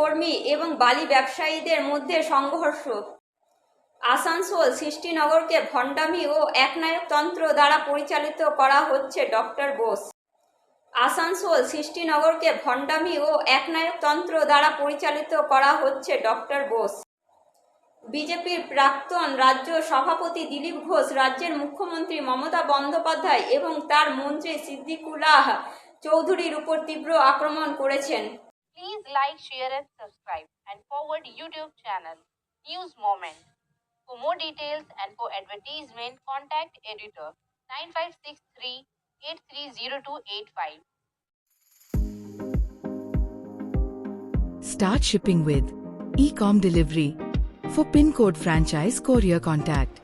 কর্মী এবং বালি ব্যবসায়ীদের মধ্যে সংঘর্ষ। আসানসোল সৃষ্টিনগরকে ভণ্ডামি ও একনায়কতন্ত্র দ্বারা পরিচালিত করা হচ্ছে ডক্টর বোস। আসানসোল সৃষ্টিনগরকে ভণ্ডামি ও একনায়কতন্ত্র দ্বারা পরিচালিত করা হচ্ছে ডক্টর বোস। বিজেপির প্রাক্তন রাজ্য সভাপতি দিলীপ ঘোষ, রাজ্যের মুখ্যমন্ত্রী মমতা বন্দ্যোপাধ্যায় এবং তার মন্ত্রী সিদ্দিকুল্লাহ চৌধুরীর উপর তীব্র আক্রমণ করেছেন। Please like, share, and subscribe, and forward YouTube channel News Moment. For more details and for advertisement, contact editor 9563 830285. Start shipping with Ecom Delivery. For pin code franchise courier contact.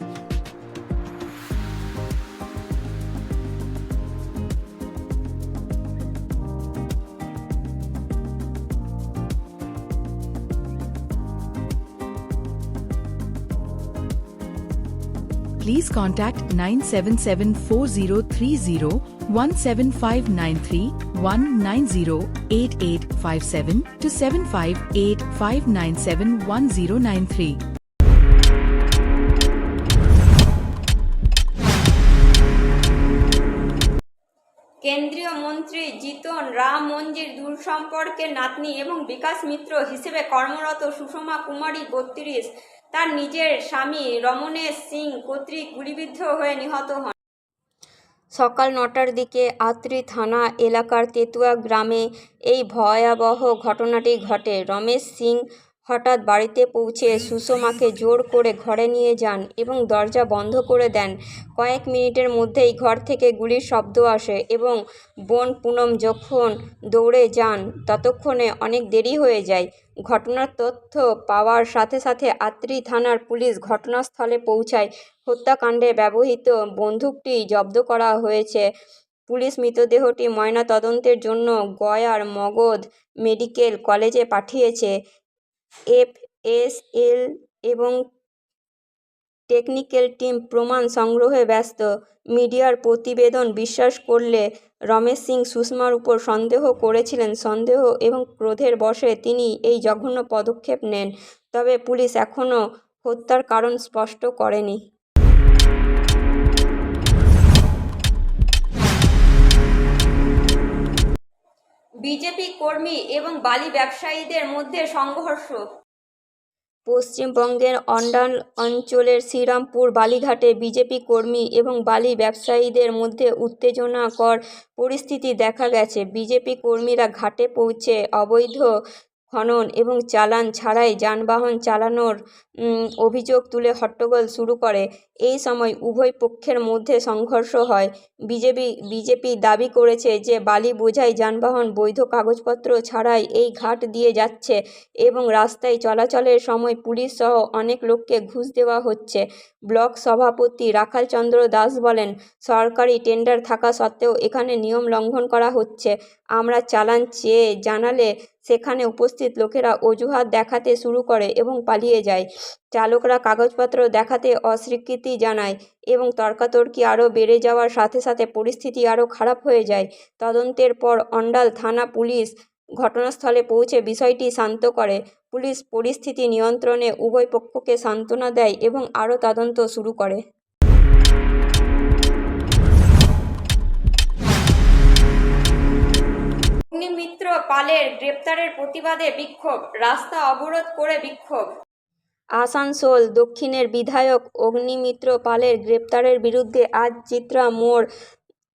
Please contact 9774030 17593 1908857 to 758597193. কেন্দ্রীয় মন্ত্রী জিতন রাম মঞ্জির দূর সম্পর্কের নাতনি এবং বিকাশ মিত্র হিসেবে কর্মরত সুষমা কুমারী বত্রিশ তার নিজের স্বামী রমণেশ সিং কর্তৃক গুলিবিদ্ধ হয়ে নিহত হন। সকাল নটার দিকে আত্রি থানা এলাকার তেতুয়া গ্রামে এই ভয়াবহ ঘটনাটি ঘটে। রমেশ সিং হঠাৎ বাড়িতে পৌঁছে সুষমাকে জোর করে ঘরে নিয়ে যান এবং দরজা বন্ধ করে দেন। কয়েক মিনিটের মধ্যেই ঘর থেকে গুলির শব্দ আসে এবং বোন পুনম যখন দৌড়ে যান, ততক্ষণে অনেক দেরি হয়ে যায়। ঘটনার তথ্য পাওয়ার সাথে সাথে আত্রি থানার পুলিশ ঘটনাস্থলে পৌঁছায়। হত্যাকাণ্ডে ব্যবহৃত বন্দুকটি জব্দ করা হয়েছে। পুলিশ মৃতদেহটি ময়না তদন্তের জন্য গয়ার মগধ মেডিকেল কলেজে পাঠিয়েছে। এফএসএল এবং টেকনিক্যাল টিম প্রমাণ সংগ্রহে ব্যস্ত। মিডিয়ার প্রতিবেদন বিশ্বাস করলে রমেশ সিং সুষমার উপর সন্দেহ করেছিলেন সন্দেহ এবং ক্রোধের বশে তিনি এই জঘন্য পদক্ষেপ নেন। তবে পুলিশ এখনও হত্যার কারণ স্পষ্ট করেনি। বিজেপি কর্মী এবং বালি ব্যবসায়ীদের মধ্যে সংঘর্ষ। পশ্চিমবঙ্গের অন্ডান অঞ্চলের শ্রীরামপুর বালিঘাটে বিজেপি কর্মী এবং বালি ব্যবসায়ীদের মধ্যে উত্তেজনাকর পরিস্থিতি দেখা গেছে। বিজেপি কর্মীরা ঘাটে পৌঁছে অবৈধ খনন এবং চালান ছাড়াই যানবাহন চালানোর অভিযোগ তুলে হট্টগোল শুরু করে। এই সময় উভয় পক্ষের মধ্যে সংঘর্ষ হয়। বিজেপি বিজেপি দাবি করেছে যে বালি বোঝাই যানবাহন বৈধ কাগজপত্র ছাড়াই এই ঘাট দিয়ে যাচ্ছে এবং রাস্তায় চলাচলের সময় পুলিশ সহ অনেক লোককে ঘুষ দেওয়া হচ্ছে। ব্লক সভাপতি রাখালচন্দ্র দাস বলেন, সরকারি টেন্ডার থাকা সত্ত্বেও এখানে নিয়ম লঙ্ঘন করা হচ্ছে। আমরা চালান চেয়ে জানালে সেখানে উপস্থিত লোকেরা অজুহাত দেখাতে শুরু করে এবং পালিয়ে যায়। চালকরা কাগজপত্র দেখাতে অস্বীকৃতি জানায় এবং তর্কাতর্কি আরও বেড়ে যাওয়ার সাথে সাথে পরিস্থিতি আরও খারাপ হয়ে যায়। তদন্তের পর অন্ডাল থানা পুলিশ ঘটনাস্থলে পৌঁছে বিষয়টি শান্ত করে। পুলিশ পরিস্থিতি নিয়ন্ত্রণে উভয় পক্ষকে সান্ত্বনা দেয় এবং আরও তদন্ত শুরু করে। অগ্নিমিত্র পালের গ্রেপ্তারের প্রতিবাদে বিক্ষোভ, রাস্তা অবরোধ করে বিক্ষোভ। আসানসোল দক্ষিণের বিধায়ক অগ্নিমিত্র পালের গ্রেপ্তারের বিরুদ্ধে আজ চিত্রা মোড়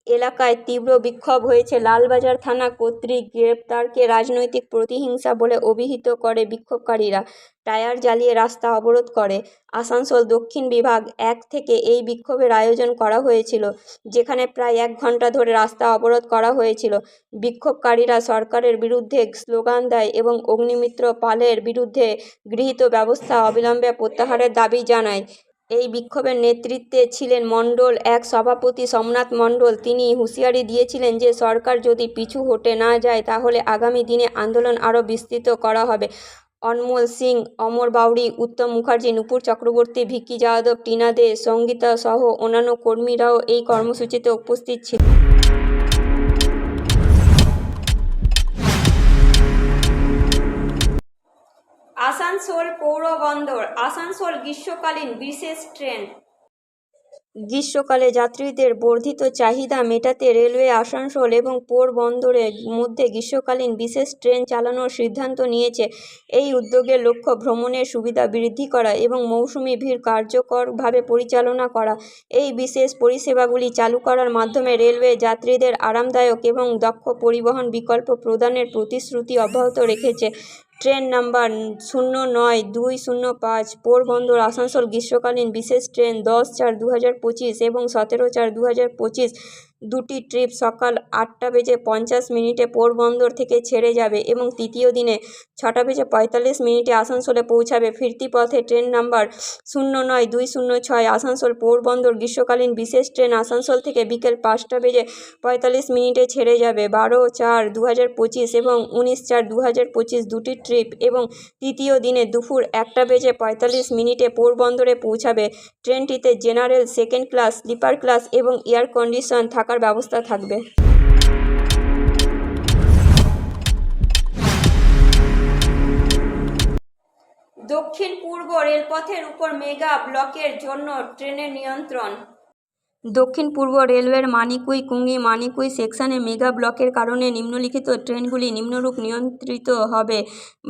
এলাকায় তীব্র বিক্ষোভ হয়েছে। লালবাজার থানা কর্তৃক গ্রেপ্তারকে রাজনৈতিক প্রতিহিংসা বলে অভিহিত করে বিক্ষোভকারীরা। টায়ার জ্বালিয়ে রাস্তা অবরোধ করে। আসানসোল দক্ষিণ বিভাগ এক থেকে এই বিক্ষোভের আয়োজন করা হয়েছিল, যেখানে প্রায় এক ঘণ্টা ধরে রাস্তা অবরোধ করা হয়েছিল। বিক্ষোভকারীরা সরকারের বিরুদ্ধে স্লোগান দেয় এবং অগ্নিমিত্র পালের বিরুদ্ধে গৃহীত ব্যবস্থা অবিলম্বে প্রত্যাহারের দাবি জানায়। এই বিক্ষোভের নেতৃত্বে ছিলেন মণ্ডল এক সভাপতি সোমনাথ মণ্ডল। তিনি হুঁশিয়ারি দিয়েছিলেন যে, সরকার যদি পিছু হটে না যায়, তাহলে আগামী দিনে আন্দোলন আরও বিস্তৃত করা হবে। অনমোল সিং, অমর বাউরি উত্তম মুখার্জি, নূপুর চক্রবর্তী, ভিকি যাদব, টিনা দে, সঙ্গীতা সহ অন্যান্য কর্মীরাও এই কর্মসূচিতে উপস্থিত ছিলেন আসানসোল পৌর বন্দর, আসানসোল গ্রীষ্মকালীন বিশেষ ট্রেন গ্রীষ্মকালে যাত্রীদের বর্ধিত চাহিদা মেটাতে রেলওয়ে আসানসোল এবং পোরবন্দরের মধ্যে গ্রীষ্মকালীন বিশেষ ট্রেন চালানোর সিদ্ধান্ত নিয়েছে। এই উদ্যোগের লক্ষ্য ভ্রমণের সুবিধা বৃদ্ধি করা এবং মৌসুমি ভিড় কার্যকরভাবে পরিচালনা করা। এই বিশেষ পরিষেবাগুলি চালু করার মাধ্যমে রেলওয়ে যাত্রীদের আরামদায়ক এবং দক্ষ পরিবহন বিকল্প প্রদানের প্রতিশ্রুতি অব্যাহত রেখেছে। ট্রেন নাম্বার শূন্য নয় দুই শূন্য পাঁচ পোরবন্দর আসানসোল গ্রীষ্মকালীন বিশেষ ট্রেন দশ চার দু হাজার পঁচিশ এবং সতেরো চার দু হাজার পঁচিশ দুটি ট্রিপ সকাল আটটা বেজে পঞ্চাশ মিনিটে পোরবন্দর থেকে ছেড়ে যাবে এবং তৃতীয় দিনে ছটা বেজে পঁয়তাল্লিশ মিনিটে আসানসোলে পৌঁছাবে। ফিরতি পথে ট্রেন নাম্বার শূন্য নয় দুই শূন্য ছয় আসানসোল পোরবন্দর গ্রীষ্মকালীন বিশেষ ট্রেন আসানসোল থেকে বিকেল পাঁচটা বেজে পঁয়তাল্লিশ মিনিটে ছেড়ে যাবে। বারো চার দু পঁচিশ এবং উনিশ চার দু পঁচিশ দুটি ট্রিপ এবং তৃতীয় দিনে দুপুর একটা বেজে পঁয়তাল্লিশ মিনিটে পোরবন্দরে পৌঁছাবে। ট্রেনটিতে general second class, sleeper class এবং এয়ার কন্ডিশন থাকার ব্যবস্থা থাকবে। দক্ষিণ পূর্ব রেলপথের উপর মেগা ব্লকের জন্য ট্রেনের নিয়ন্ত্রণ। দক্ষিণ পূর্ব রেলওয়ের মানিকুই কুঙ্গি মানিকুই সেকশনে মেগা ব্লকের কারণে নিম্নলিখিত ট্রেনগুলি নিম্নরূপ নিয়ন্ত্রিত হবে।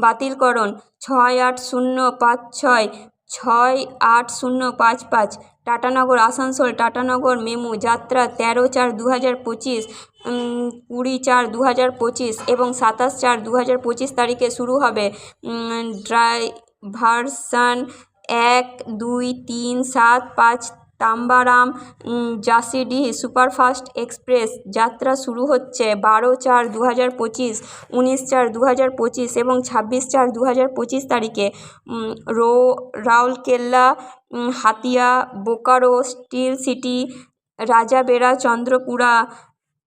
বাতিলকরণ ছয় আট শূন্য পাঁচ ছয় ছয় আট শূন্য পাঁচ পাঁচ, টাটানগর, আসানসোল, টাটানগর, মেমু, যাত্রা তেরো চার দু হাজার পঁচিশ কুড়ি চার দু হাজার পঁচিশ এবং সাতাশ চার দু হাজার পঁচিশ তারিখে শুরু হবে। ড্রাইভারসান এক, দুই, তিন, সাত, পাঁচ তাম্বারাম জাসিডি সুপারফাস্ট এক্সপ্রেস যাত্রা শুরু হচ্ছে বারো চার দু হাজার পঁচিশ, উনিশ চার দু হাজার পঁচিশ এবং ছাব্বিশ চার দু হাজার পঁচিশ তারিখে। রো রাউরকেলা হাতিয়া, বোকারো, স্টিল সিটি, রাজাবেড়া, চন্দ্রপুরা,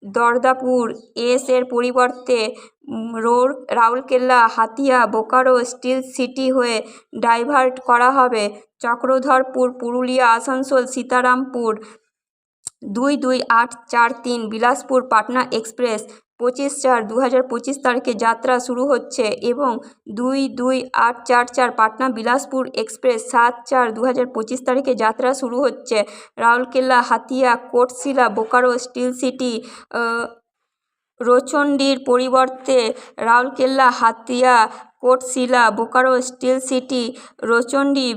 দর্দাপুর, এস এর পরিবর্তে রোর রাউরকেলা হাতিয়া, বোকারো, স্টিল সিটি হয়ে ডাইভার্ট করা হবে। চক্রধরপুর পুরুলিয়া, আসানসোল, সীতারামপুর। দুই দুই আট চার তিন, বিলাসপুর, পাটনা এক্সপ্রেস। পঁচিশ চার দু হাজার পঁচিশ তারিখে যাত্রা শুরু হচ্ছে এবং দুই দুই আট চার চার, পাটনা, বিলাসপুর এক্সপ্রেস। সাত চার দু হাজার পঁচিশ তারিখে যাত্রা শুরু হচ্ছে। রাউরকেলা, হাতিয়া, কোটশিলা, বোকারো, স্টিল সিটি রোচন্ডির পরিবর্তে রাউরকেলা, হাতিয়া কোটশিলা বোকারো, স্টিল সিটি রোচন্ডি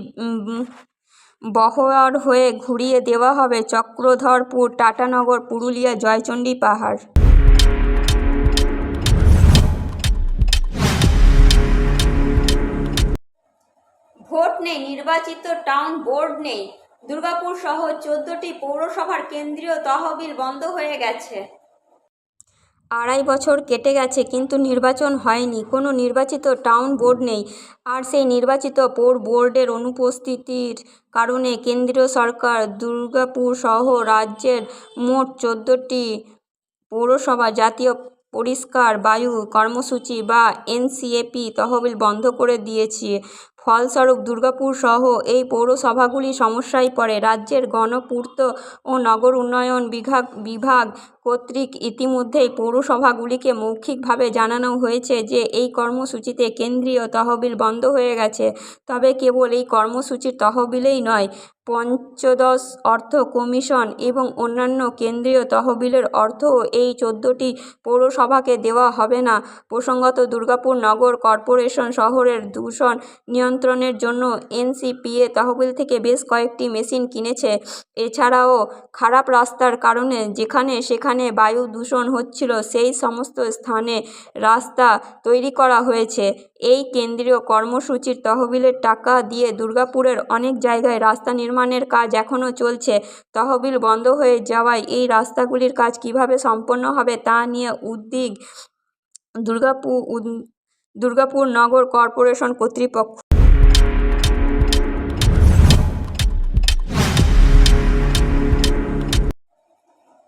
বহর হয়ে ঘুরিয়ে দেওয়া হবে চক্রধরপুর টাটানগর, পুরুলিয়া, জয়চণ্ডী পাহাড়। ভোট নেই, নির্বাচিত টাউন বোর্ড নেই। দুর্গাপুর সহ চোদ্দটি পৌরসভার কেন্দ্রীয় তহবিল বন্ধ হয়ে গেছে। আড়াই বছর কেটে গেছে, কিন্তু নির্বাচন হয়নি। কোনো নির্বাচিত টাউন বোর্ড নেই। আর সেই নির্বাচিত পৌর বোর্ডের অনুপস্থিতির কারণে কেন্দ্রীয় সরকার দুর্গাপুর সহ রাজ্যের মোট চোদ্দোটি পৌরসভা, জাতীয় পরিষ্কার বায়ু কর্মসূচি বা এনসিএপি তহবিল বন্ধ করে দিয়েছে। ফলস্বরূপ দুর্গাপুর সহ এই পৌরসভাগুলি সমস্যায় পড়ে। রাজ্যের গণপূর্ত ও নগর উন্নয়ন বিভাগ বিভাগ কর্তৃক ইতিমধ্যেই পৌরসভাগুলিকে মৌখিকভাবে জানানো হয়েছে যে এই কর্মসূচিতে কেন্দ্রীয় তহবিল বন্ধ হয়ে গেছে। তবে কেবল এই কর্মসূচির তহবিলেই নয়, পঞ্চদশ অর্থ কমিশন এবং অন্যান্য কেন্দ্রীয় তহবিলের অর্থও এই চোদ্দোটি পৌরসভাকে দেওয়া হবে না। প্রসঙ্গত দুর্গাপুর নগর কর্পোরেশন শহরের দূষণ নিয়ন্ত্রণের জন্য এনসিপিএ তহবিল থেকে বেশ কয়েকটি মেশিন কিনেছে। এছাড়াও খারাপ রাস্তার কারণে যেখানে সেখানে বায়ু দূষণ হচ্ছিল, সেই সমস্ত স্থানে রাস্তা তৈরি করা হয়েছে। এই কেন্দ্রীয় কর্মসূচির তহবিলের টাকা দিয়ে দুর্গাপুরের অনেক জায়গায় রাস্তা নির্মাণের কাজ এখনও চলছে। তহবিল বন্ধ হয়ে যাওয়ায় এই রাস্তাগুলির কাজ কীভাবে সম্পন্ন হবে তা নিয়ে উদ্বিগ দুর্গাপুর দুর্গাপুর নগর কর্পোরেশন কর্তৃপক্ষ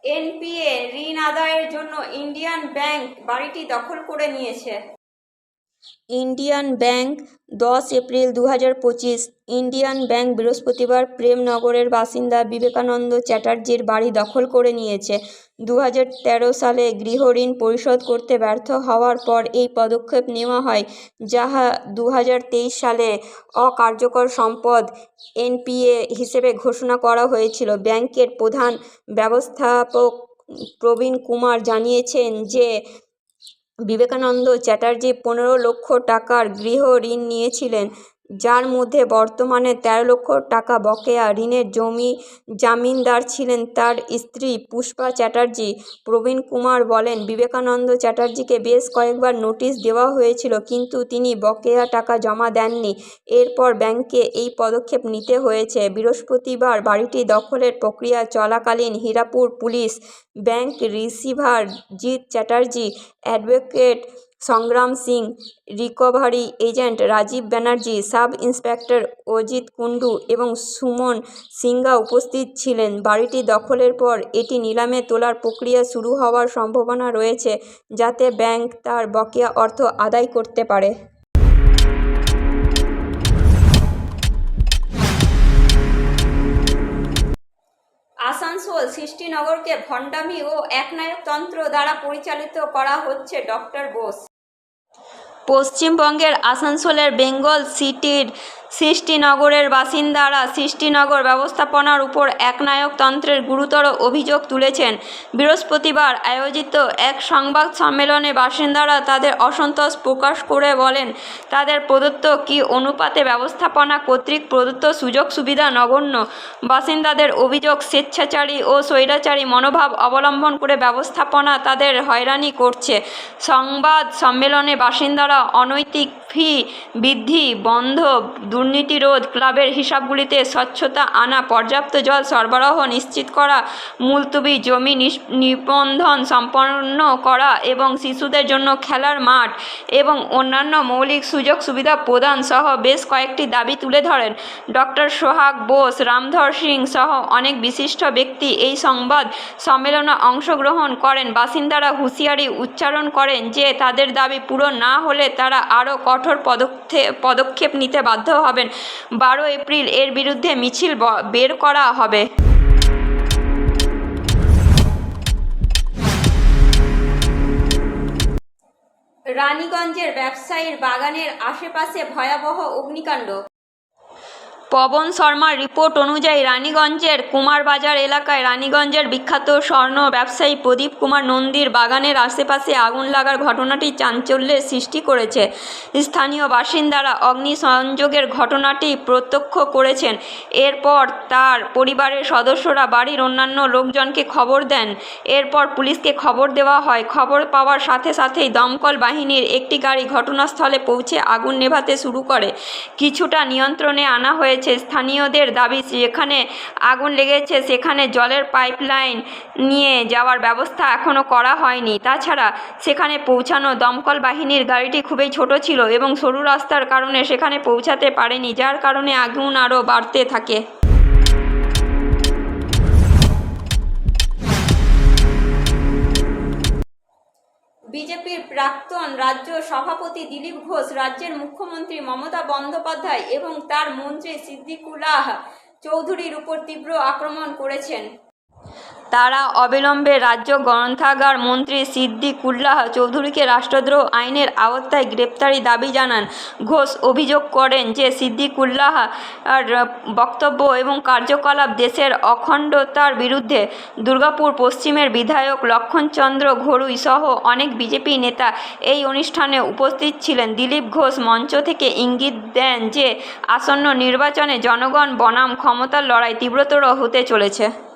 এনপিএ ঋণ আদায়ের জন্য ইন্ডিয়ান ব্যাংক বাড়িটি দখল করে নিয়েছে। ইন্ডিয়ান ব্যাঙ্ক দশ এপ্রিল দু হাজার পঁচিশ, ইন্ডিয়ান ব্যাঙ্ক বৃহস্পতিবার প্রেমনগরের বাসিন্দা বিবেকানন্দ চ্যাটার্জির বাড়ি দখল করে নিয়েছে। দু হাজার তেরো সালে গৃহঋণ পরিশোধ করতে ব্যর্থ হওয়ার পর এই পদক্ষেপ নেওয়া হয়, যাহা দু হাজার তেইশ সালে অকার্যকর সম্পদ এনপিএ হিসেবে ঘোষণা করা হয়েছিল। ব্যাংকের প্রধান ব্যবস্থাপক প্রবীণ কুমার জানিয়েছেন যে বিবেকানন্দ চ্যাটার্জি পনেরো লক্ষ টাকার গৃহ ঋণ নিয়েছিলেন। যার মধ্যে বর্তমানে তেরো লক্ষ টাকা বকেয়া ঋণের জমি জামিনদার ছিলেন তার স্ত্রী পুষ্পা চ্যাটার্জি। প্রবীণ কুমার বলেন, বিবেকানন্দ চ্যাটার্জিকে বেশ কয়েকবার নোটিশ দেওয়া হয়েছিল, কিন্তু তিনি বকেয়া টাকা জমা দেননি। এরপর ব্যাংকে এই পদক্ষেপ নিতে হয়েছে। বৃহস্পতিবার বাড়িটি দখলের প্রক্রিয়া চলাকালীন Hirapur police bank receiver Jeet Chatterjee advocate Sangram Singh, recovery agent Rajib Banerjee, sub inspector Ajit Kundu এবং সুমন সিংগা উপস্থিত ছিলেন। বাড়িটি দখলের পর এটি নিলামে তোলার প্রক্রিয়া শুরু হওয়ার সম্ভাবনা রয়েছে, যাতে ব্যাংক তার বকেয়া অর্থ আদায় করতে পারে। আসানসোল সৃষ্টিনগরকে ভণ্ডামি ও একনায়কতন্ত্র দ্বারা পরিচালিত করা হচ্ছে ডক্টর বোস। পশ্চিমবঙ্গের আসানসোলের বেঙ্গল সিটির সৃষ্টিনগরের বাসিন্দারা সৃষ্টিনগর ব্যবস্থাপনার উপর একনায়কতন্ত্রের গুরুতর অভিযোগ তুলেছেন। বৃহস্পতিবার আয়োজিত এক সংবাদ সম্মেলনে বাসিন্দারা তাদের অসন্তোষ প্রকাশ করে বলেন, তাদের প্রদত্ত কি অনুপাতে ব্যবস্থাপনা কর্তৃক প্রদত্ত সুযোগ সুবিধা নগণ্য? বাসিন্দাদের অভিযোগ স্বেচ্ছাচারী ও স্বৈরাচারী মনোভাব অবলম্বন করে ব্যবস্থাপনা তাদের হয়রানি করছে। সংবাদ সম্মেলনে বাসিন্দারা অনৈতিক ফি, বৃদ্ধি বন্ধ দুর্নীতি রোধ ক্লাবের হিসাবগুলিতে স্বচ্ছতা আনা, পর্যাপ্ত জল সরবরাহ নিশ্চিত করা, মুলতুবি জমি নিবন্ধন সম্পন্ন করা এবং শিশুদের জন্য খেলার মাঠ এবং অন্যান্য মৌলিক সুযোগ সুবিধা প্রদান সহ বেশ কয়েকটি দাবি তুলে ধরেন। ডক্টর সোহাগ বোস, রামধর সিং সহ অনেক বিশিষ্ট ব্যক্তি এই সংবাদ সম্মেলনে অংশগ্রহণ করেন। বাসিন্দারা হুঁশিয়ারি উচ্চারণ করেন যে, তাদের দাবি পূরণ না হলে তারা আরও কঠোর পদক্ষেপ পদক্ষেপ নিতে বাধ্য হবেন। বারো এপ্রিল এর বিরুদ্ধে মিছিল বের করা হবে। রানীগঞ্জের ব্যবসায়ীর বাগানের আশেপাশে ভয়াবহ অগ্নিকাণ্ড। পবন শর্মার রিপোর্ট অনুযায়ী রানীগঞ্জের কুমারবাজার এলাকায় রানীগঞ্জের বিখ্যাত স্বর্ণ ব্যবসায়ী প্রদীপ কুমার নন্দীর বাগানের আশেপাশে আগুন লাগার ঘটনাটি চাঞ্চল্যের সৃষ্টি করেছে। স্থানীয় বাসিন্দারা অগ্নিসংযোগের ঘটনাটি প্রত্যক্ষ করেছেন। এরপর তার পরিবারের সদস্যরা বাড়ির অন্যান্য লোকজনকে খবর দেন। এরপর পুলিশকে খবর দেওয়া হয়। খবর পাওয়ার সাথে সাথেই দমকল বাহিনীর একটি গাড়ি ঘটনাস্থলে পৌঁছে আগুন নেভাতে শুরু করে। কিছুটা নিয়ন্ত্রণে আনা হয়েছে। স্থানীয়দের দাবি, যেখানে আগুন লেগেছে, সেখানে জলের পাইপলাইন নিয়ে যাওয়ার ব্যবস্থা এখনও করা হয়নি। তাছাড়া সেখানে পৌঁছানো দমকল বাহিনীর গাড়িটি খুবই ছোট ছিল এবং সরু রাস্তার কারণে সেখানে পৌঁছাতে পারেনি, যার কারণে আগুন আরও বাড়তে থাকে। বিজেপির প্রাক্তন রাজ্য সভাপতি দিলীপ ঘোষ, রাজ্যের মুখ্যমন্ত্রী মমতা বন্দ্যোপাধ্যায় এবং তার মন্ত্রী সিদ্দিকুল্লাহ চৌধুরীর উপর তীব্র আক্রমণ করেছেন। তারা অবিলম্বে রাজ্য গ্রন্থাগার মন্ত্রী সিদ্দিকুল্লাহ চৌধুরীকে রাষ্ট্রদ্রোহ আইনের আওতায় গ্রেপ্তারি দাবি জানান। ঘোষ অভিযোগ করেন যে সিদ্দিকুল্লাহ বক্তব্য এবং কার্যকলাপ দেশের অখণ্ডতার বিরুদ্ধে দুর্গাপুর পশ্চিমের বিধায়ক লক্ষণচন্দ্র ঘড়ুই সহ অনেক বিজেপি নেতা এই অনুষ্ঠানে উপস্থিত ছিলেন। দিলীপ ঘোষ মঞ্চ থেকে ইঙ্গিত দেন যে আসন্ন নির্বাচনে জনগণ বনাম ক্ষমতার লড়াই তীব্রতর হতে চলেছে।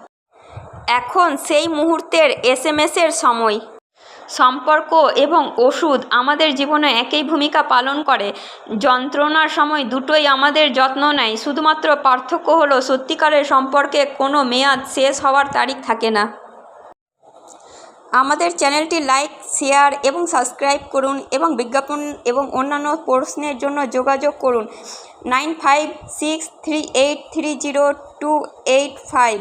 এখন সেই মুহূর্তের এসএমএসের সময়। সম্পর্ক এবং ওষুধ আমাদের জীবনে একই ভূমিকা পালন করে। যন্ত্রণার সময় দুটোই আমাদের যত্ন নেয়। শুধুমাত্র পার্থক্য হলো সত্যিকারের সম্পর্কে কোনো মেয়াদ শেষ হওয়ার তারিখ থাকে না। আমাদের চ্যানেলটি লাইক, শেয়ার এবং সাবস্ক্রাইব করুন এবং বিজ্ঞাপন এবং অন্যান্য প্রশ্নের জন্য যোগাযোগ করুন। Nine five six three eight three zero two eight five.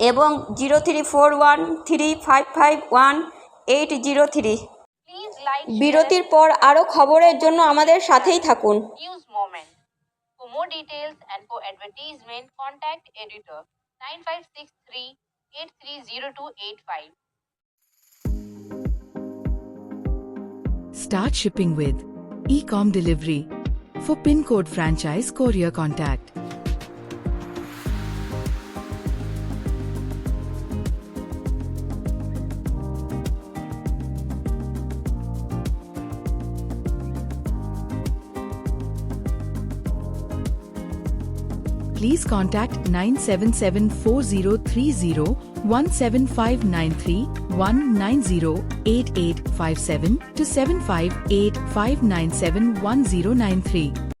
এবং zero three four one three five five one eight zero three বিরতির পর আরও খবরের জন্য আমাদের সাথেই থাকুন For more details and for advertisement, contact editor 9563 830285. Start shipping with Ecom Delivery. For pin code franchise courier contact. please contact 9774030175931908857 to 758597109.